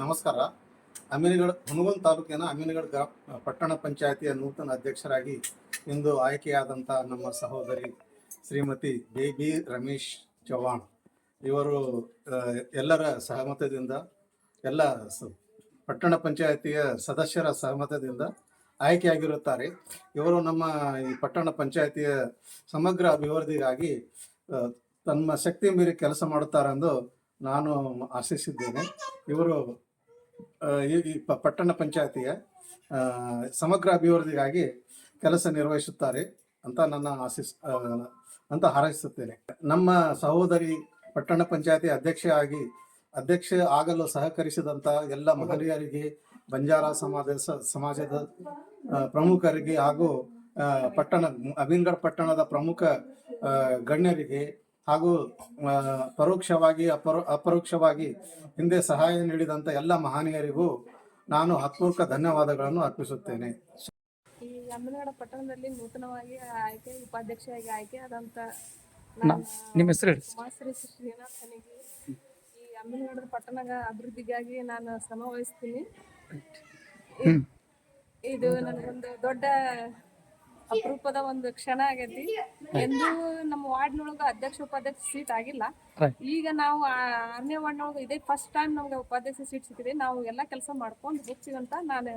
ನಮಸ್ಕಾರ. ಅಮೀನಗಡ ಹುಣಗುಂದ ತಾಲೂಕಿನ ಅಮೀನಗಡ ಗ್ರಾಮ, ಪಟ್ಟಣ ಪಂಚಾಯತಿಯ ನೂತನ ಅಧ್ಯಕ್ಷರಾಗಿ ಇಂದು ಆಯ್ಕೆಯಾದಂಥ ನಮ್ಮ ಸಹೋದರಿ ಶ್ರೀಮತಿ ಬೇಬಿ ರಮೇಶ್ ಚವ್ಹಾಣ್. ಇವರು ಎಲ್ಲರ ಸಹಮತದಿಂದ, ಎಲ್ಲ ಪಟ್ಟಣ ಪಂಚಾಯತಿಯ ಸದಸ್ಯರ ಸಹಮತದಿಂದ ಆಯ್ಕೆಯಾಗಿರುತ್ತಾರೆ. ಇವರು ನಮ್ಮ ಈ ಪಟ್ಟಣ ಪಂಚಾಯತಿಯ ಸಮಗ್ರ ಅಭಿವೃದ್ಧಿಗಾಗಿ ತಮ್ಮ ಶಕ್ತಿ ಮೀರಿ ಕೆಲಸ ಮಾಡುತ್ತಾರೆಂದು ನಾನು ಆಶಿಸಿದ್ದೇನೆ. ಇವರು ಈ ಪಟ್ಟಣ ಪಂಚಾಯತಿಯ ಸಮಗ್ರ ಅಭಿವೃದ್ಧಿಗಾಗಿ ಕೆಲಸ ನಿರ್ವಹಿಸುತ್ತಾರೆ ಅಂತ ನನ್ನ ಆಶಿಸ್ ಅಂತ ಹಾರೈಸುತ್ತೇನೆ. ನಮ್ಮ ಸಹೋದರಿ ಪಟ್ಟಣ ಪಂಚಾಯತಿ ಅಧ್ಯಕ್ಷೆ ಆಗಿ ಅಧ್ಯಕ್ಷೆ ಆಗಲು ಸಹಕರಿಸಿದಂತ ಎಲ್ಲ ಮಹನೀಯರಿಗೆ ಬಂಜಾರ ಸಮಾಜ ಸಮಾಜದ ಪ್ರಮುಖರಿಗೆ ಹಾಗೂ ಪಟ್ಟಣ ಅಮೀನ್ಗಢ ಪಟ್ಟಣದ ಪ್ರಮುಖ ಗಣ್ಯರಿಗೆ ಹಾಗೂ ಪರೋಕ್ಷವಾಗಿ ಅಪರೋ ಅಪರೋಕ್ಷವಾಗಿ ಹಿಂದೆ ಸಹಾಯ ನೀಡಿದಂತ ಎಲ್ಲ ಮಹನೀಯರಿಗೂ ನಾನು ಹತ್ಪೂರ್ವಕ ಧನ್ಯವಾದಗಳನ್ನು ಅರ್ಪಿಸುತ್ತೇನೆ. ಈ ಅಮ್ಮನಗಡ ಪಟ್ಟಣದಲ್ಲಿ ನೂತನವಾಗಿ ಆಯ್ಕೆ ಉಪಾಧ್ಯಕ್ಷೆಯಾಗಿ ಆಯ್ಕೆ ಆದಂತ ನಿಮ್ಮ ಹೆಸರು ಶ್ರೀನಾಥ್ ಅಮ್ಮನಗಡದ ಪಟ್ಟಣದ ಅಭಿವೃದ್ಧಿಗಾಗಿ ನಾನು ಶ್ರಮ ವಹಿಸ್ತೀನಿ. ಇದು ನನಗೊಂದು ದೊಡ್ಡ ಅಪರೂಪದ ಒಂದು ಕ್ಷಣ ಆಗೈತಿ. ಎಂದೂ ನಮ್ಮ ವಾರ್ಡ್ನೊಳಗ ಅಧ್ಯಕ್ಷ ಉಪಾಧ್ಯಕ್ಷ ಸೀಟ್ ಆಗಿಲ್ಲ. ಈಗ ನಾವು ಆರನೇ ವಾರ್ಡ್ನೊಳಗ ಇದೇ ಫಸ್ಟ್ ಟೈಮ್ ನಮ್ಗೆ ಉಪಾಧ್ಯಕ್ಷ ಸೀಟ್ ಸಿಕ್ಕಿದೆ. ನಾವು ಎಲ್ಲ ಕೆಲಸ ಮಾಡ್ಕೊಂಡು ಹೋಗ್ತೀವಂತ ನಾನು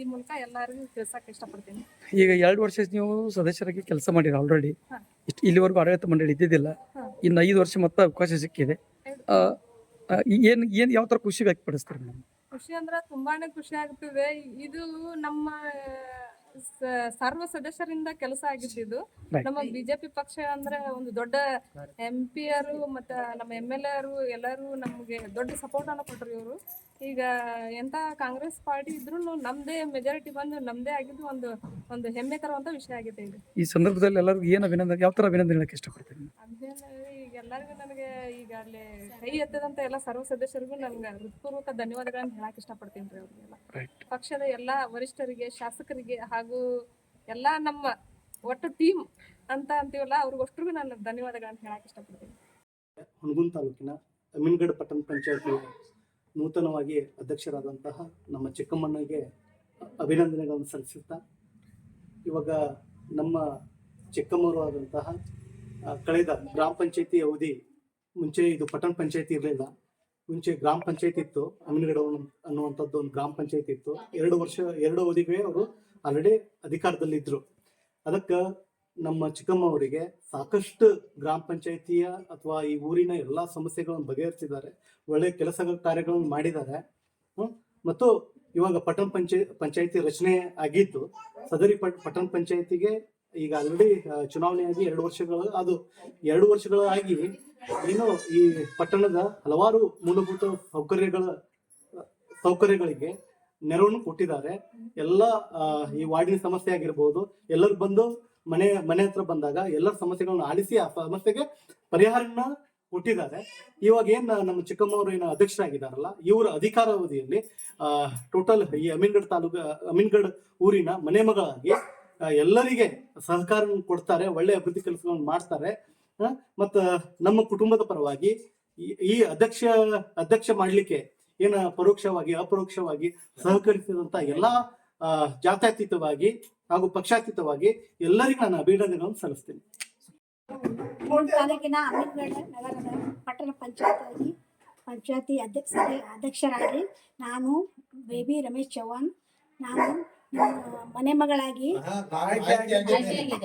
ಈ ಮೂಲಕ ಎಲ್ಲರಿಗೂ ತಿಳ್ಸಕ್ ಇಷ್ಟಪಡ್ತೀನಿ. ಈಗ ಎರಡು ವರ್ಷ ನೀವು ಸದಸ್ಯರಾಗಿ ಕೆಲಸ ಮಾಡಿರಿ ಆಲ್ರೆಡಿ ಇಲ್ಲಿವರೆಗೂ ಆಡಳಿತ ಮಂಡಳಿ ಇದ್ದಿದ್ದಿಲ್ಲ. ಇನ್ನು ಐದು ವರ್ಷ ಮತ್ತೆ ಅವಕಾಶ ಸಿಕ್ಕಿದೆ. ಏನ್ ಏನ್ ಯಾವ ತರ ಖುಷಿ ವ್ಯಕ್ತಪಡಿಸ್ತೀರಿ ಮೇಡಮ್? ಖುಷಿ ಅಂದ್ರೆ ತುಂಬಾನೇ ಖುಷಿ ಆಗ್ತಿದೆ. ಇದು ನಮ್ಮ ಸ- ಸರ್ವ ಸದಸ್ಯರಿಂದ ಕೆಲಸ ಆಗಿದ್ದು ಇದು ನಮ್ಮ ಬಿಜೆಪಿ ಪಕ್ಷ ಅಂದ್ರೆ ಒಂದು ದೊಡ್ಡ ಎಂ ಪಿ ಮತ್ತೆ ಮತ್ತ ನಮ್ಮ ಎಂ ಎಲ್ ಎರು ಎಲ್ಲರೂ ನಮ್ಗೆ ದೊಡ್ಡ ಸಪೋರ್ಟ್ ಅನ್ನ ಕೊಟ್ರು ಇವರು. ಈಗ ಎಂತ ಕಾಂಗ್ರೆಸ್ ಪಾರ್ಟಿ ಇದ್ರು ನಮ್ದೇ ಮೆಜಾರಿಟಿ ಬಂದು ನಮ್ದೇ ಆಗಿದ್ದು ಒಂದು ಒಂದು ಹೆಮ್ಮೆ ತರುವಂತ ವಿಷಯ ಆಗಿದೆ ಈ ಸಂದರ್ಭದಲ್ಲಿ ಎಲ್ಲರಿಗೂ ಏನು ಅಭಿನಂದನೆ ಯಾವ ತರ ಅಭಿನಂದನೆ ಹೇಳಕ್ಕೆ ಇಷ್ಟಪಡ್ತೀನಿ ಎಲ್ಲರಿಗೂ ನನಗೆ ಈಗ ಅಲ್ಲಿ ಕೈ ಎತ್ತದಂತ ಎಲ್ಲ ಸರ್ವ ಸದಸ್ಯರಿಗೂ ನನಗೆ ಹೃತ್ಪೂರ್ವಕ ಧನ್ಯವಾದಗಳನ್ನು ಹೇಳಕ್ ಇಷ್ಟಪಡ್ತೀನಿ ರೀ ಅವ್ರಿಗೆಲ್ಲ. ರೈಟ್ ಪಕ್ಷದ ಎಲ್ಲ ವರಿಷ್ಠರಿಗೆ ಶಾಸಕರಿಗೆ ಹಾಗೂ ಎಲ್ಲ ನಮ್ಮ ಒಟ್ಟು ಟೀಮ್ ಅಂತ ಅಂತೀವಲ್ಲ ಅವ್ರಿಗೋಷ್ಟ್ರಿಗೂ ನಾನು ಧನ್ಯವಾದಗಳನ್ನು ಹೇಳಕ್ ಇಷ್ಟಪಡ್ತೀನಿ. ಹುಣಗುಂದ ತಾಲೂಕಿನ ಅಮೀನ್ಗಢ ಪಟ್ಟಣ ಪಂಚಾಯತಿ ನೂತನವಾಗಿ ಅಧ್ಯಕ್ಷರಾದಂತಹ ನಮ್ಮ ಚಿಕ್ಕಮ್ಮನಿಗೆ ಅಭಿನಂದನೆಗಳನ್ನು ಸಲ್ಲಿಸುತ್ತಾ ಇವಾಗ ನಮ್ಮ ಚಿಕ್ಕಮ್ಮರು ಆದಂತಹ ಕಳೆದ ಗ್ರಾಮ ಪಂಚಾಯತಿ ಅವಧಿ ಮುಂಚೆ ಇದು ಪಟ್ಟಣ ಪಂಚಾಯತಿ ಇರಲಿಲ್ಲ. ಮುಂಚೆ ಗ್ರಾಮ ಪಂಚಾಯತಿ ಇತ್ತು ಅಮೀನ್ಗಢ ಅನ್ನುವಂಥದ್ದು ಒಂದು ಗ್ರಾಮ ಪಂಚಾಯತಿ ಇತ್ತು. ಎರಡು ವರ್ಷ, ಎರಡು ಅವಧಿಗೆ ಅವರು ಆಲ್ರೆಡಿ ಅಧಿಕಾರದಲ್ಲಿದ್ದರು ಅದಕ್ಕೆ ನಮ್ಮ ಚಿಕ್ಕಮ್ಮ ಅವರಿಗೆ ಸಾಕಷ್ಟು ಗ್ರಾಮ ಪಂಚಾಯತಿಯ ಅಥವಾ ಈ ಊರಿನ ಎಲ್ಲಾ ಸಮಸ್ಯೆಗಳನ್ನು ಬಗೆಹರಿಸಿದ್ದಾರೆ. ಒಳ್ಳೆ ಕೆಲಸ ಕಾರ್ಯಗಳನ್ನು ಮಾಡಿದ್ದಾರೆ. ಮತ್ತು ಇವಾಗ ಪಟ್ಟಣ ಪಂಚಾಯ ಪಂಚಾಯತಿ ರಚನೆ ಆಗಿದ್ದು, ಸದರಿ ಪಟ್, ಪಟ್ಟಣ ಪಂಚಾಯತಿಗೆ ಈಗ ಆಲ್ರೆಡಿ ಚುನಾವಣೆಯಾಗಿ ಎರಡು ವರ್ಷಗಳು, ಅದು ಎರಡು ವರ್ಷಗಳಾಗಿ ಏನು ಈ ಪಟ್ಟಣದ ಹಲವಾರು ಮೂಲಭೂತ ಸೌಕರ್ಯಗಳ, ಸೌಕರ್ಯಗಳಿಗೆ ನೆರವನ್ನು ಕೊಟ್ಟಿದ್ದಾರೆ. ಎಲ್ಲ ಈ ವಾರ್ಡಿನ ಸಮಸ್ಯೆ ಆಗಿರ್ಬೋದು, ಎಲ್ಲರೂ ಬಂದು ಮನೆ ಮನೆ ಹತ್ರ ಬಂದಾಗ ಎಲ್ಲರ ಸಮಸ್ಯೆಗಳನ್ನ ಆಲಿಸಿ ಆ ಸಮಸ್ಯೆಗೆ ಪರಿಹಾರನ ಕೊಟ್ಟಿದ್ದಾರೆ. ಇವಾಗ ಏನ್, ನಮ್ಮ ಚಿಕ್ಕಮ್ಮವರು ಏನು ಅಧ್ಯಕ್ಷರಾಗಿದ್ದಾರಲ್ಲ, ಇವರ ಅಧಿಕಾರಾವಧಿಯಲ್ಲಿ ಟೋಟಲ್ ಈ ಅಮೀನ್ಗಢ ತಾಲೂಕು ಅಮೀನ್ಗಢ ಊರಿನ ಮನೆ ಮಗಳಾಗಿ ಎಲ್ಲರಿಗೆ ಸಹಕಾರ ಕೊಡ್ತಾರೆ, ಒಳ್ಳೆ ಅಭಿವೃದ್ಧಿ ಕೆಲಸಗಳನ್ನು ಮಾಡ್ತಾರೆ. ಮತ್ತು ನಮ್ಮ ಕುಟುಂಬದ ಪರವಾಗಿ ಈ- ಅಧ್ಯಕ್ಷ ಅಧ್ಯಕ್ಷ ಮಾಡ್ಲಿಕ್ಕೆ ಏನ ಪರೋಕ್ಷವಾಗಿ, ಅಪರೋಕ್ಷವಾಗಿ ಸಹಕರಿಸಿದಂತ ಎಲ್ಲಾ ಜಾತ್ಯತೀತವಾಗಿ ಹಾಗೂ ಪಕ್ಷಾತೀತವಾಗಿ ಎಲ್ಲರಿಗೂ ನಾನು ಅಭಿನಂದನೆಗಳನ್ನು ಸಲ್ಲಿಸ್ತೇನೆ. ತಾಲೂಕಿನ ಅಮೀನ್ಗಢ ನಗರದ ಪಟ್ಟಣ ಪಂಚಾಯತಿ ಪಂಚಾಯತಿ ಅಧ್ಯಕ್ಷ, ಅಧ್ಯಕ್ಷರಾಗಿ ನಾನು ಬೇಬಿ ರಮೇಶ್ ಚೌಹಾಣ್ ನಾನು ಮನೆ ಮಗಳಾಗಿ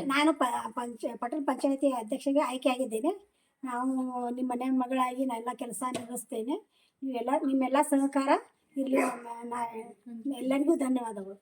ನಾನು ಪ ಪಂಚ ಪಟ್ಟಣ ಪಂಚಾಯತಿ ಅಧ್ಯಕ್ಷಗೆ ಆಯ್ಕೆಯಾಗಿದ್ದೇನೆ ನಾವು ನಿಮ್ಮ ಮನೆ ಮಗಳಾಗಿ ನಾನು ಎಲ್ಲ ಕೆಲಸ ನಿರ್ವಹಿಸ್ತೇನೆ. ನೀವೆಲ್ಲ ನಿಮ್ಮೆಲ್ಲ ಸಹಕಾರ ಇಲ್ಲಿ ಎಲ್ಲರಿಗೂ ಧನ್ಯವಾದಗಳು.